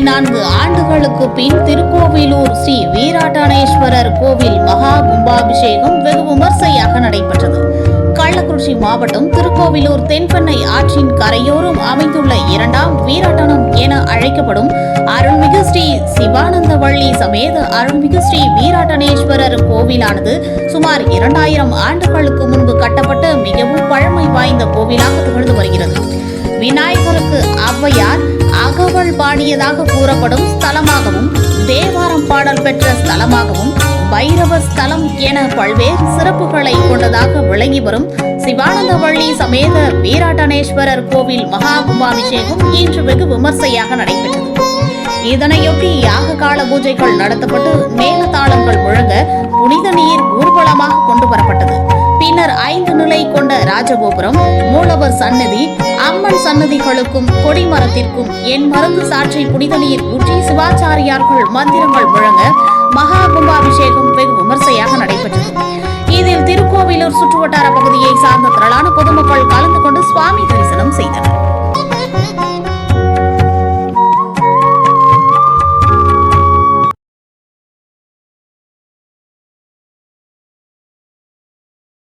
நான்கு ஆண்டுகளுக்கு பின் திருக்கோவிலூர் ஸ்ரீ வீராட்டனேஸ்வரர் கோவில் மகா கும்பாபிஷேகம் வெகு விமர்சையாக நடைபெற்றது. கள்ளக்குறிச்சி மாவட்டம் திருக்கோவிலூர் தென்பெண்ணை ஆற்றின் கரையோரம் அமைந்துள்ள இரண்டாம் வீராட்டனம் என அழைக்கப்படும் அருள்மிகு ஸ்ரீ சிவானந்தவள்ளி சமேத அருள்மிகு ஸ்ரீ வீராட்டனேஸ்வரர் கோவிலானது சுமார் இரண்டாயிரம் ஆண்டுகளுக்கு முன்பு கட்டப்பட்ட மிகவும் பழமை வாய்ந்த கோவிலாக திகழ்ந்து வருகிறது. விநாயகருக்கு ஔவையார் பாடியதாக கூறப்படும் ஸ்தலமாகவும் தேவாரம் பாடல் பெற்ற ஸ்தலமாகவும் பைரவ ஸ்தலம் என பல்வேறு சிறப்புகளை கொண்டதாக விளங்கி வரும் சிவானந்தவள்ளி சமேத வீராட்டனேஸ்வரர் கோவில் மகா கும்பாபிஷேகம் இன்று வெகு விமர்சையாக நடைபெற்றது. இதனையொட்டி யாக கால பூஜைகள் நடத்தப்பட்டு மேலதாளங்கள் முழங்க புனித நீர் ஊர்வலமாக கொண்டு வரப்பட்டது. பின்னர் ஐந்து நிலை கொண்ட ராஜகோபுரம் மூலவர் சன்னதி அம்மன் சன்னதிகளுக்கும் கொடிமரத்திற்கும் என் மருந்து சாற்றி புனித நீர் ஊற்றி சிவாச்சாரியார்கள் மந்திரங்கள் முழங்க மகா கும்பாபிஷேகம் வெகு விமர்சையாக நடைபெற்றது. இதில் திருக்கோவிலூர் சுற்றுவட்டார பகுதியை சார்ந்த திரளான பொதுமக்கள் கலந்து கொண்டு சுவாமி